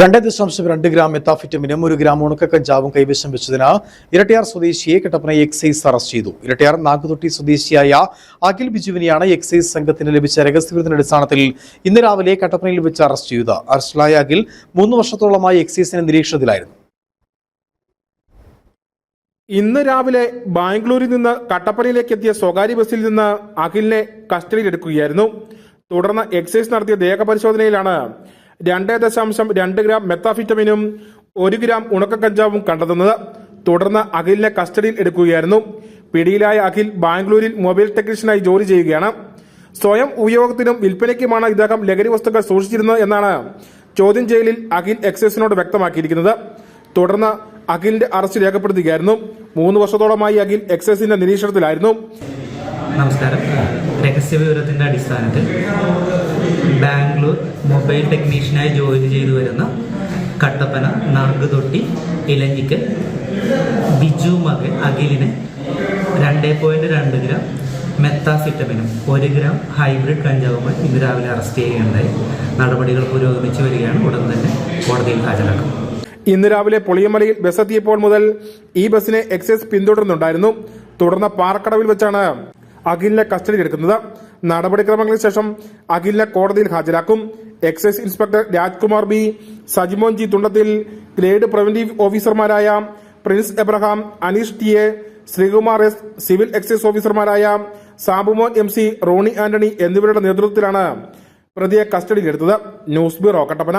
രണ്ട് ദശാംശം രണ്ട് ഗ്രാം മെത്താഫിറ്റമിനും ഒരു ഗ്രാം ഉണക്കക്കഞ്ചാവും കൈവശം വെച്ചതിന് ഇരട്ടിയാർ സ്വദേശിയെ കട്ടപ്പന എക്സൈസ് അറസ്റ്റ് ചെയ്തു. ഇരട്ടിയാർ നാഗുതൊട്ടി സ്വദേശിയായ അഖിൽ ബിജുവിനെയാണ് എക്സൈസ് സംഘത്തിന് ലഭിച്ച രഹസ്യവിവരത്തിന്റെ അടിസ്ഥാനത്തിൽ ഇന്ന് രാവിലെ കട്ടപ്പനയിൽ വെച്ച് അറസ്റ്റ് ചെയ്തത്. അറസ്റ്റിലായ അഖിൽ മൂന്ന് വർഷത്തോളമായി എക്സൈസിന്റെ നിരീക്ഷണത്തിലായിരുന്നു. ഇന്ന് രാവിലെ ബാംഗ്ലൂരിൽ നിന്ന് കട്ടപ്പനയിലേക്ക് എത്തിയ സ്വകാര്യ ബസ്സിൽ നിന്ന് അഖിലിനെ കസ്റ്റഡിയിലെടുക്കുകയായിരുന്നു. തുടർന്ന് എക്സൈസ് നടത്തിയ ദേഹപരിശോധനയിലാണ് രണ്ട് ദശാംശം രണ്ട് ഗ്രാം മെത്താഫിറ്റമിനും ഒരു ഗ്രാം ഉണക്കക്കഞ്ചാവും കണ്ടെത്തുന്നത്. തുടർന്ന് അഖിലിനെ കസ്റ്റഡിയിൽ എടുക്കുകയായിരുന്നു. പിടിയിലായ അഖിൽ ബാംഗ്ലൂരിൽ മൊബൈൽ ടെക്നീഷ്യനായി ജോലി ചെയ്യുകയാണ്. സ്വയം ഉപയോഗത്തിനും വിൽപ്പനയ്ക്കുമാണ് ഇദ്ദേഹം ലഹരി വസ്തുക്കൾ സൂക്ഷിച്ചിരുന്നത് എന്നാണ് ചോദ്യം ചെയ്യലിൽ അഖിൽ എക്സൈസിനോട് വ്യക്തമാക്കിയിരിക്കുന്നത്. തുടർന്ന് അഖിലിന്റെ അറസ്റ്റ് രേഖപ്പെടുത്തുകയായിരുന്നു. മൂന്ന് വർഷത്തോളമായി അഖിൽ എക്സൈസിന്റെ നിരീക്ഷണത്തിലായിരുന്നു. നമസ്കാരം. രഹസ്യവിവരത്തിന്റെ അടിസ്ഥാനത്തിൽ മൊബൈൽ ടെക്നീഷ്യനായി ജോലി ചെയ്തു വരുന്ന കട്ടപ്പന നാഗുതൊട്ടി ഇലഞ്ഞിക്ക് ബിജു മകൻ അഖിലിന് രണ്ട് പോയിന്റ് രണ്ട് ഗ്രാം മെത്താസിറ്റമിനും ഒരു ഗ്രാം ഹൈബ്രിഡ് കഞ്ചാവുമായി ഇന്ന് രാവിലെ അറസ്റ്റ് ചെയ്യുകയുണ്ടായി. നടപടികൾ പുരോഗമിച്ചു വരികയാണ്. ഉടൻ തന്നെ കോടതിയിൽ ഹാജരാക്കും. ഇന്ന് രാവിലെ പൊളിയമലയിൽ ബസ്സെത്തിയപ്പോൾ മുതൽ ഈ ബസ്സിനെ എക്സൈസ് പിന്തുടരുന്നുണ്ടായിരുന്നു തുടർന്ന് പാറക്കടവിൽ വെച്ചാണ് അഖിലിനെ കസ്റ്റഡിയിലെടുക്കുന്നത് നടപടിക്രമങ്ങൾക്ക് ശേഷം അഖിലിനെ കോടതിയിൽ ഹാജരാക്കും. Excise inspector Rajkumar B. Sajimon G Thundathil grade preventive ഓഫീസർമാരായ Prince Abraham Aneesh T. A. Sreekumar S. Civil excise ഓഫീസർമാരായ Sabumon M. C. Rony Antony എന്നിവരുടെ നേതൃത്വത്തിലാണ് പ്രതിയെ കസ്റ്റഡിയിലെടുത്തത്. News bureau Kattappana.